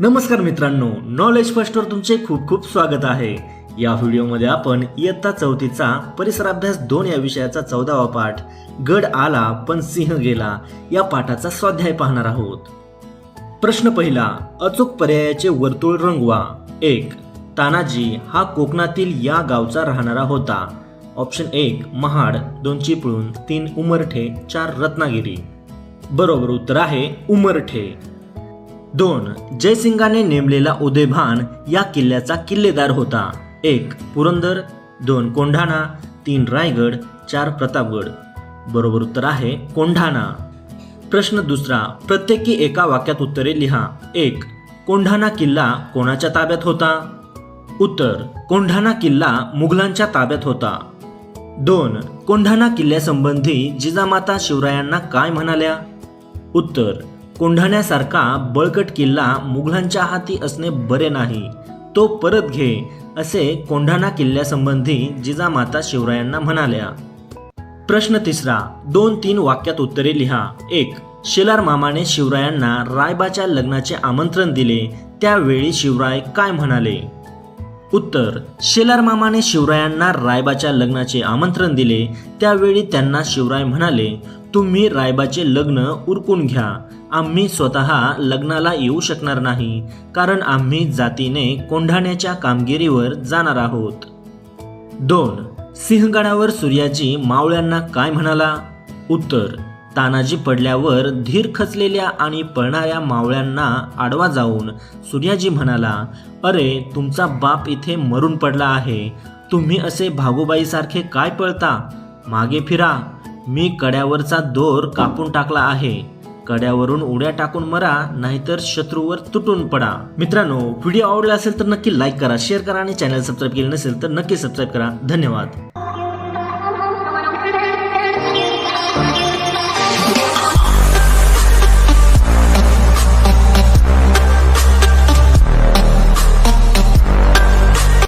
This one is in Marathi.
नमस्कार मित्रांनो नॉलेज फर्स्टवर तुमचे खूप खूप स्वागत आहे. या व्हिडिओमध्ये आपण इयत्ता चौथीचा परिसराभ्यास दोन या विषयाचा चौदावा पाठ गड आला पण सिंह गेला या पाठाचा स्वाध्याय पाहणार आहोत. प्रश्न पहिला अचूक पर्यायाचे वर्तुळ रंगवा. एक तानाजी हा कोकणातील या गावचा राहणारा होता. ऑप्शन एक महाड दोन चिपळूण तीन उमरठे चार रत्नागिरी. बरोबर उत्तर आहे उमरठे. दोन जयसिंगाने नेमलेला उदयभान या किल्ल्याचा किल्लेदार होता. एक पुरंदर दोन कोंढाणा तीन रायगड चार प्रतापगड. बरोबर उत्तर आहे कोंढाणा. प्रश्न दुसरा प्रत्येकी एका वाक्यात उत्तरे लिहा. एक कोंढाणा किल्ला कोणाच्या ताब्यात होता? उत्तर कोंढाणा किल्ला मुघलांच्या ताब्यात होता. दोन कोंढाणा किल्ल्यासंबंधी जिजामाता शिवरायांना काय म्हणाल्या? उत्तर कोंढाण्यासारखा बळकट किल्ला मुघलांच्या हाती असणे बरे नाही. तो परत घे असे कोंढाणा किल्ल्यासंबंधी जिजामाता शिवरायांना म्हणाल्या. प्रश्न तिसरा दोन तीन वाक्यात उत्तरे लिहा. एक शेलार मामाने शिवरायांना रायबाच्या लग्नाचे आमंत्रण दिले त्यावेळी शिवराय काय म्हणाले? उत्तर शेलार मामाने शिवरायांना रायबाच्या लग्नाचे आमंत्रण दिले त्यावेळी त्यांना शिवराय म्हणाले तुम्ही रायबाचे लग्न उरकून घ्या. आम्ही स्वतः लग्नाला येऊ शकणार नाही कारण आम्ही जातीने कोंढाण्याच्या कामगिरीवर जाणार आहोत. दोन सिंहगडावर सूर्याजी मावळ्यांना काय म्हणाला? उत्तर तानाजी पडल्यावर धीर खचलेल्या आणि पळणाऱ्या मावळ्यांना आडवा जाऊन सूर्याजी म्हणाला अरे तुमचा बाप इथे मरून पडला आहे. तुम्ही असे भागोबाईसारखे काय पळता? मागे फिरा. मी कड्यावरचा दोर कापून टाकला आहे. कड्यावरून उड्या टाकून मरा नाहीतर शत्रूवर तुटून पडा. मित्रांनो व्हिडिओ आवडला असेल तर नक्की लाईक करा शेअर करा आणि चॅनल सबस्क्राईब केले नसेल तर नक्की सबस्क्राईब करा. धन्यवाद.